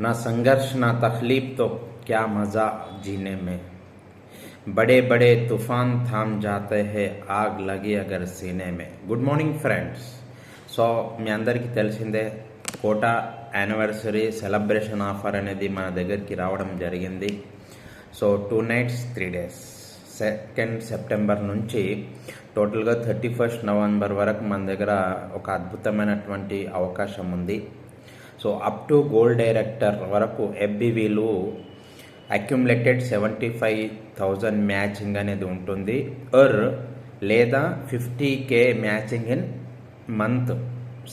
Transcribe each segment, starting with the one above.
ना संघर्ष ना तकलीफ तो क्या मज़ा जीने में बड़े बड़े तूफान थाम जाते हैं आग लगी अगर सीने में గుడ్ మార్నింగ్ ఫ్రెండ్స్ సో మీ అందరికీ తెలిసిందే కోట యానివర్సరీ సెలబ్రేషన్ ఆఫర్ అనేది మన దగ్గరికి రావడం జరిగింది so two nights three days second September నుంచి టోటల్గా థర్టీ ఫస్ట్ నవంబర్ వరకు మన దగ్గర ఒక అద్భుతమైనటువంటి అవకాశం ఉంది so up to gold director వరకు ఎఫ్బివీలు accumulated seventy five thousand matching అనేది ఉంటుంది. అర్ లేదా fifty K matching in month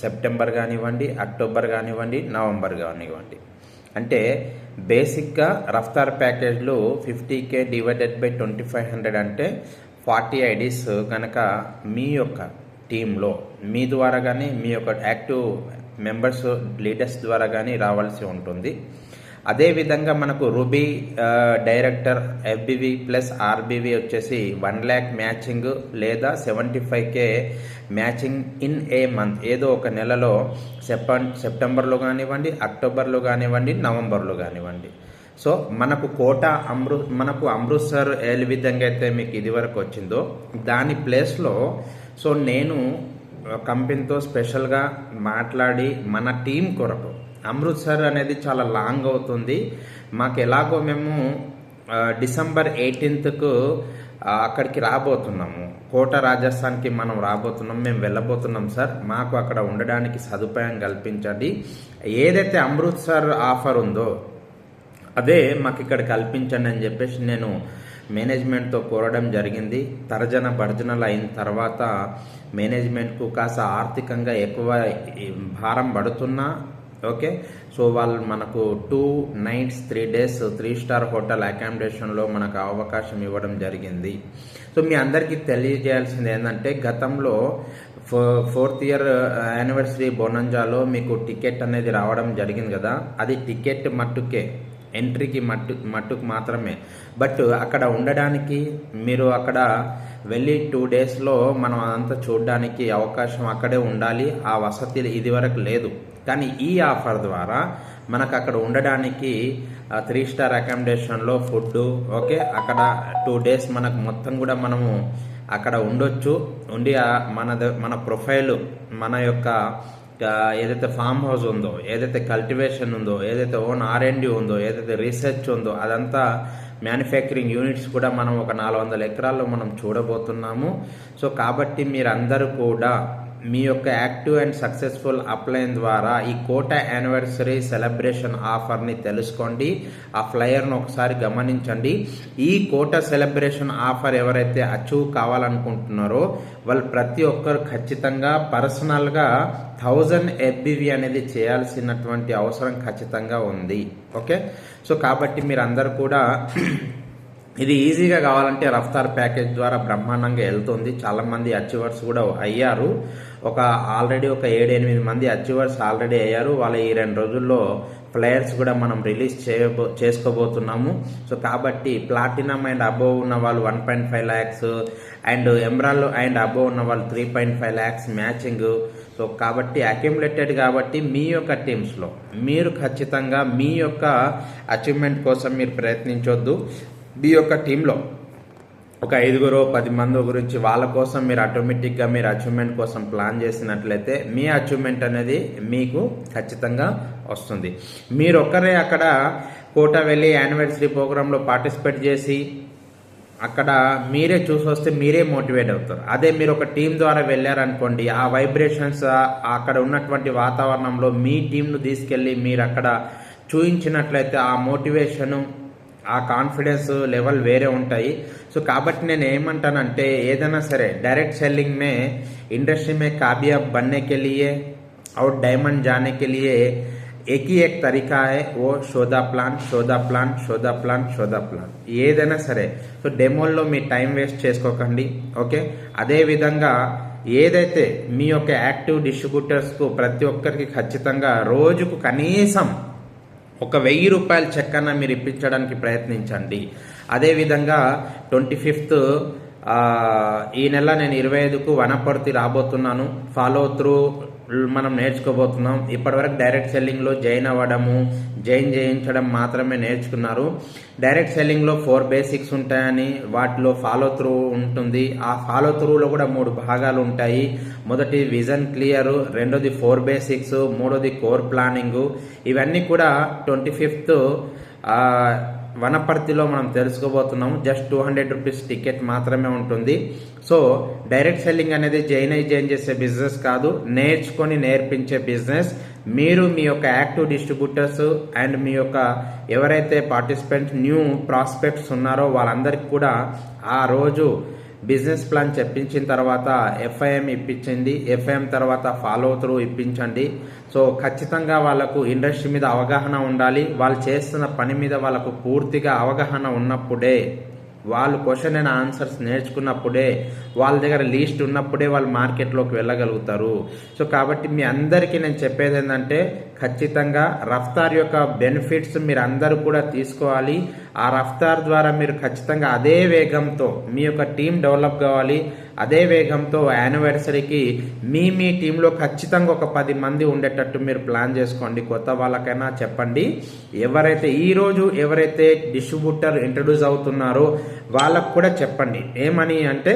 September కానివ్వండి అక్టోబర్ కానివ్వండి నవంబర్ కానివ్వండి. అంటే బేసిక్గా Raftaar ప్యాకేజ్లు fifty K divided by twenty five hundred అంటే ఫార్టీ ఐడీస్ కనుక మీ యొక్క టీంలో మీ ద్వారా కానీ మీ యొక్క యాక్టివ్ మెంబర్స్ లీడర్స్ ద్వారా కానీ రావాల్సి ఉంటుంది. అదేవిధంగా మనకు ruby director FBV plus RBV వచ్చేసి వన్ ల్యాక్ మ్యాచింగ్ లేదా seventy five K matching in a month ఏదో ఒక నెలలో సెప్ సెప్టెంబర్లో కానివ్వండి అక్టోబర్లో కానివ్వండి నవంబర్లో కానివ్వండి. సో మనకు కోట అమృ మనకు అమృత్సర్ ఏ విధంగా అయితే మీకు ఇదివరకు వచ్చిందో దాని ప్లేస్లో సో నేను కంపెనీతో స్పెషల్గా మాట్లాడి మన టీం కొరకు. అమృత్సర్ అనేది చాలా లాంగ్ అవుతుంది. మాకు ఎలాగో మేము డిసెంబర్ ఎయిటీన్త్కు అక్కడికి రాబోతున్నాము. కోట రాజస్థాన్కి మనం రాబోతున్నాం మేము వెళ్ళబోతున్నాం సార్. మాకు అక్కడ ఉండడానికి సదుపాయం కల్పించండి. ఏదైతే అమృత్సర్ ఆఫర్ ఉందో అదే మాకు ఇక్కడ కల్పించండి అని చెప్పేసి నేను మేనేజ్మెంట్తో కోరడం జరిగింది. తర్జన భర్జనలు అయిన తర్వాత మేనేజ్మెంట్కు కాస్త ఆర్థికంగా ఎక్కువ భారం పడుతున్నా ఓకే? సో వాళ్ళు మనకు two nights three days three star hotel అకామిడేషన్లో మనకు అవకాశం ఇవ్వడం జరిగింది. సో మీ అందరికీ తెలియజేయాల్సింది ఏంటంటే గతంలో ఫో ఫోర్త్ ఇయర్ యానివర్సరీ బోనంజాలో మీకు టికెట్ అనేది రావడం జరిగింది కదా? అది టికెట్ మట్టుకే ఎంట్రీకి మట్టు మట్టుకు మాత్రమే. బట్ అక్కడ ఉండడానికి మీరు అక్కడ వెళ్ళి టూ డేస్లో మనం అదంతా చూడడానికి అవకాశం అక్కడే ఉండాలి. ఆ వసతి ఇది వరకు లేదు. కానీ ఈ ఆఫర్ ద్వారా మనకు అక్కడ ఉండడానికి త్రీ స్టార్ అకామిడేషన్లో ఫుడ్ ఓకే అక్కడ టూ డేస్ మనకు మొత్తం కూడా మనము అక్కడ ఉండొచ్చు. ఉండి మన మన ప్రొఫైల్ మన యొక్క ఏదైతే ఫామ్ హౌస్ ఉందో ఏదైతే కల్టివేషన్ ఉందో ఏదైతే ఓన్ ఆర్ఎండి ఉందో ఏదైతే రీసెర్చ్ ఉందో అదంతా మ్యానుఫ్యాక్చరింగ్ యూనిట్స్ కూడా మనం ఒక నాలుగు వందల ఎకరాల్లో మనం చూడబోతున్నాము. సో కాబట్టి మీరందరూ కూడా మీ యొక్క యాక్టివ్ అండ్ సక్సెస్ఫుల్ అప్లైన్ ద్వారా ఈ కోట యానివర్సరీ సెలబ్రేషన్ ఆఫర్ని తెలుసుకోండి. ఆ ఫ్లయర్ను ఒకసారి గమనించండి. ఈ కోట సెలబ్రేషన్ ఆఫర్ ఎవరైతే అచీవ్ కావాలనుకుంటున్నారో వాళ్ళు ప్రతి ఒక్కరు ఖచ్చితంగా పర్సనల్గా థౌజండ్ ఎఫ్బివి అనేది చేయాల్సినటువంటి అవసరం ఖచ్చితంగా ఉంది. ఓకే? సో కాబట్టి మీరు అందరు కూడా ఇది ఈజీగా కావాలంటే రఫ్తార్ ప్యాకేజ్ ద్వారా బ్రహ్మాండంగా వెళ్తుంది. చాలా మంది అచీవర్స్ కూడా అయ్యారు. ఒక ఆల్రెడీ ఒక ఏడు ఎనిమిది మంది అచీవర్స్ ఆల్రెడీ అయ్యారు. వాళ్ళ ఈ రెండు రోజుల్లో ప్లేయర్స్ కూడా మనం రిలీజ్ చేయబో చేసుకోబోతున్నాము. సో కాబట్టి ప్లాటినం అండ్ అబోవ్ ఉన్న వాళ్ళు one point five lakhs and emerald and above ఉన్న వాళ్ళు three point five lakhs matching. So కాబట్టి అక్యుములేటెడ్ కాబట్టి మీ యొక్క టీమ్స్లో మీరు ఖచ్చితంగా మీ యొక్క అచీవ్మెంట్ కోసం మీరు ప్రయత్నించొద్దు. మీ యొక్క టీంలో ఒక ఐదుగురు పది మంది గురించి వాళ్ళ కోసం మీరు ఆటోమేటిక్గా మీరు అచీవ్మెంట్ కోసం ప్లాన్ చేసినట్లయితే మీ అచీవ్మెంట్ అనేది మీకు ఖచ్చితంగా వస్తుంది. మీరు ఒక్కరే అక్కడ కోట వెళ్ళి యానివర్సరీ ప్రోగ్రాంలో పార్టిసిపేట్ చేసి అక్కడ మీరే చూసి వస్తే మీరే మోటివేట్ అవుతారు. అదే మీరు ఒక టీం ద్వారా వెళ్ళారనుకోండి ఆ వైబ్రేషన్స్ అక్కడ ఉన్నటువంటి వాతావరణంలో మీ టీంను తీసుకెళ్ళి మీరు అక్కడ చూయించినట్లయితే ఆ మోటివేషను ఆ కాన్ఫిడెన్స్ లెవెల్ వేరే ఉంటాయి. సో కాబట్టి నేను ఏమంటానంటే ఏదైనా సరే డైరెక్ట్ సెల్లింగ్ మే ఇండస్ట్రీ మే కాబియా బన్నే के డైమండ్ और डायमंड जाने के ఓ एक ప్లాన్ షోదా ప్లాన్ షోదా ప్లాన్ షోదా ప్లాన్. ఏదైనా సరే. సో డెమోల్లో మీ టైం వేస్ట్ చేసుకోకండి ఓకే? అదేవిధంగా ఏదైతే మీ యొక్క యాక్టివ్ డిస్ట్రిబ్యూటర్స్కు ప్రతి ఒక్కరికి ఖచ్చితంగా రోజుకు కనీసం ఒక వెయ్యి రూపాయల చెక్ అన్న మీరు ఇప్పించడానికి ప్రయత్నించండి. అదేవిధంగా ట్వంటీ ఫిఫ్త్ ఈ నెల నేను ఇరవై ఐదుకు వనపర్తి రాబోతున్నాను. ఫాలో త్రూ మనం నేర్చుకోబోతున్నాం. ఇప్పటివరకు డైరెక్ట్ సెల్లింగ్లో జాయిన్ అవ్వడము జాయిన్ చేయించడం మాత్రమే నేర్చుకున్నారు. డైరెక్ట్ సెల్లింగ్లో ఫోర్ బేసిక్స్ ఉంటాయని వాటిలో ఫాలో త్రూ ఉంటుంది. ఆ ఫాలో త్రూలో కూడా మూడు భాగాలు ఉంటాయి. మొదటి విజన్ క్లియర్ రెండోది ఫోర్ బేసిక్స్ మూడోది కోర్ ప్లానింగ్ ఇవన్నీ కూడా ట్వంటీ ఫిఫ్త్ వనపర్తిలో మనం తెలుసుకోబోతున్నాము. Just two hundred rupees ticket మాత్రమే ఉంటుంది. సో డైరెక్ట్ సెల్లింగ్ అనేది జైన్ అయి జైన్ చేసే బిజినెస్ కాదు. నేర్చుకొని నేర్పించే బిజినెస్ మీరు మీ యొక్క యాక్టివ్ డిస్ట్రిబ్యూటర్స్ అండ్ మీ యొక్క ఎవరైతే పార్టిసిపెంట్స్ న్యూ ప్రాస్పెక్ట్స్ ఉన్నారో వాళ్ళందరికీ కూడా ఆ రోజు బిజినెస్ ప్లాన్ చెప్పించిన తర్వాత ఎఫ్ఐఎం ఇప్పించింది ఎఫ్ఐఎం తర్వాత ఫాలో త్రూ ఇప్పించండి. సో ఖచ్చితంగా వాళ్ళకు ఇండస్ట్రీ మీద అవగాహన ఉండాలి. వాళ్ళు చేస్తున్న పని మీద వాళ్ళకు పూర్తిగా అవగాహన ఉన్నప్పుడే వాళ్ళు క్వశ్చన్ అండ్ ఆన్సర్స్ నేర్చుకున్నప్పుడే వాళ్ళ దగ్గర లీస్ట్ ఉన్నప్పుడే వాళ్ళు మార్కెట్లోకి వెళ్ళగలుగుతారు. సో కాబట్టి మీ అందరికీ నేను చెప్పేది ఏంటంటే ఖచ్చితంగా రఫ్తార్ యొక్క బెనిఫిట్స్ మీరు అందరూ కూడా తీసుకోవాలి. ఆ రఫ్తార్ ద్వారా మీరు ఖచ్చితంగా అదే వేగంతో మీ యొక్క టీం డెవలప్ కావాలి. అదే వేగంతో యానివర్సరీకి మీ మీ టీంలో ఖచ్చితంగా ఒక పది మంది ఉండేటట్టు మీరు ప్లాన్ చేసుకోండి. కొత్త వాళ్ళకైనా చెప్పండి. ఎవరైతే ఈరోజు ఎవరైతే డిస్ట్రిబ్యూటర్ ఇంట్రడ్యూస్ అవుతున్నారో వాళ్ళకు కూడా చెప్పండి. ఏమని అంటే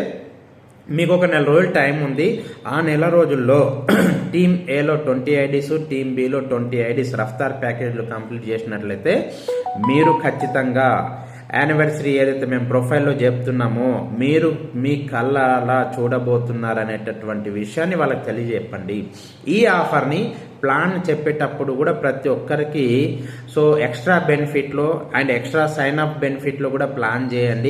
మీకు ఒక నెల రోజులు టైం ఉంది. ఆ నెల రోజుల్లో టీమ్ ఏలో ట్వంటీ ఐడీస్ టీమ్ బిలో ట్వంటీ ఐడీస్ రఫ్తార్ ప్యాకేజీలు కంప్లీట్ చేసినట్లయితే మీరు ఖచ్చితంగా యానివర్సరీ ఏదైతే మేము ప్రొఫైల్లో చెప్తున్నామో మీరు మీ కళ్ళ అలా చూడబోతున్నారనేటటువంటి విషయాన్ని వాళ్ళకి తెలియజెప్పండి ఈ ఆఫర్ని ప్లాన్ చెప్పేటప్పుడు కూడా ప్రతి ఒక్కరికి సో ఎక్స్ట్రా బెనిఫిట్లో అండ్ ఎక్స్ట్రా సైన్ అప్ బెనిఫిట్లో కూడా ప్లాన్ చేయండి.